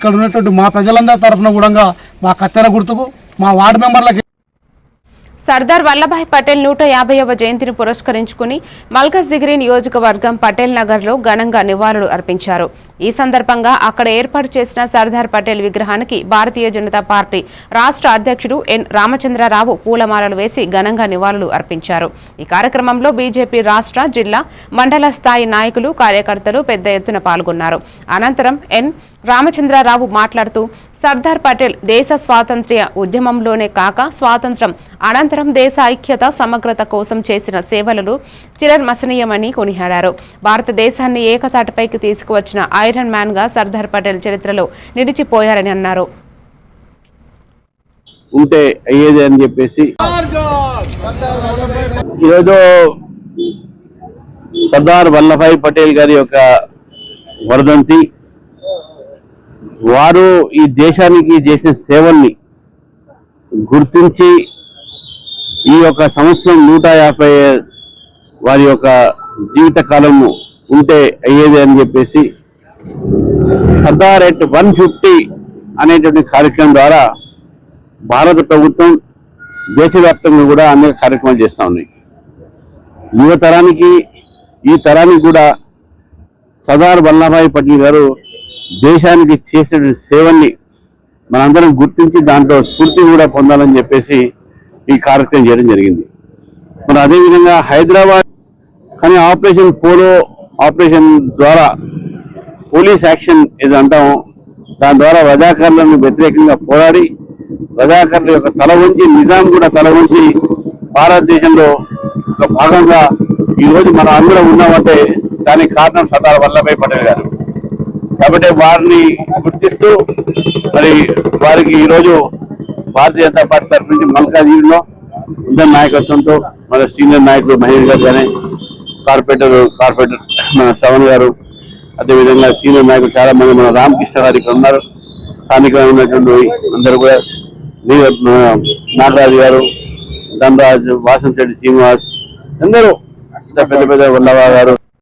ఇక్కడ ఉన్నటువంటి మా ప్రజలందరి తరఫున కూడా మా కత్తెర గుర్తుకు మా వార్డు మెంబర్లకి సర్దార్ వల్లభాయ్ పటేల్ నూట యాభైవ జయంతిని పురస్కరించుకుని మల్కజ్గిరి నియోజకవర్గం పటేల్ నగర్లో ఘనంగా నివాళులు అర్పించారు. ఈ సందర్భంగా అక్కడ ఏర్పాటు చేసిన సర్దార్ పటేల్ విగ్రహానికి భారతీయ జనతా పార్టీ రాష్ట్ర అధ్యక్షుడు ఎన్ రామచంద్రరావు పూలమాలలు వేసి ఘనంగా నివాళులు అర్పించారు. ఈ కార్యక్రమంలో బీజేపీ రాష్ట్ర జిల్లా మండల స్థాయి నాయకులు కార్యకర్తలు పెద్ద ఎత్తున పాల్గొన్నారు. అనంతరం ఎన్ రామచంద్రరావు మాట్లాడుతూ సర్దార్ పటేల్ దేశ స్వాతంత్ర్య ఉద్యమంలోనే కాక స్వాతంత్రం అనంతరం దేశ ఐక్యత సమగ్రత కోసం చేసిన సేవలను చిరమసనీయమని కొనియాడారు. భారతదేశాన్ని ఏకతాటిపైకి తీసుకువచ్చిన ఐరన్ మ్యాన్గా సర్దార్ పటేల్ చరిత్రలో నిలిచిపోయారని అన్నారు. ఉంటే అయ్యేది అని చెప్పేసి ఈరోజు సర్దార్ వల్లభాయ్ పటేల్ గారి యొక్క వరదంతి వారు ఈ దేశానికి చేసిన సేవల్ని గుర్తించి ఈ యొక్క సంవత్సరం నూట యాభై వారి యొక్క జీవిత కాలము ఉంటే అయ్యేది అని చెప్పేసి సర్దార్ ఎట్ వన్ ఫిఫ్టీ అనేటువంటి కార్యక్రమం ద్వారా భారత ప్రభుత్వం దేశవ్యాప్తంగా కూడా అనేక కార్యక్రమాలు చేస్తూ ఉన్నాయి. యువ తరానికి ఈ తరానికి కూడా సర్దార్ వల్లభాయ్ పటేల్ గారు దేశానికి చేసిన సేవల్ని మనందరం గుర్తించి దాంట్లో స్ఫూర్తి కూడా పొందాలని చెప్పేసి ఈ కార్యక్రమం చేయడం జరిగింది. మరి అదేవిధంగా హైదరాబాద్ కానీ ఆపరేషన్ పోలో ఆపరేషన్ ద్వారా పోలీస్ యాక్షన్ ఇది అంటాము దాని ద్వారా రజాకారులను వ్యతిరేకంగా పోరాడి రజాకారుల యొక్క తల ఉంచి నిజాం కూడా తల ఉంచి భారతదేశంలో ఒక భాగంగా ఈరోజు మనం అందరం ఉన్నామంటే దానికి కారణం సర్దార్ వల్లభాయ్ పటేల్ గారు. కాబట్టి వారిని గుర్తిస్తూ మరి వారికి ఈరోజు భారతీయ జనతా పార్టీ తరఫు నుంచి మల్కాజీలో అందరి నాయకత్వంతో మన సీనియర్ నాయకుడు మహేష్ గారు కానీ కార్పొరేటర్ కార్పొరేటర్ మన శ్రవణ్ గారు అదేవిధంగా సీనియర్ నాయకులు చాలా మంది మన రామకృష్ణ గారు ఇక్కడ ఉన్నారు. స్థానికంగా ఉన్నటువంటి అందరూ కూడా నాగరాజు గారు ధనరాజు వాసంశెట్టి శ్రీనివాస్ అందరూ పెద్ద పెద్ద వల్లభ గారు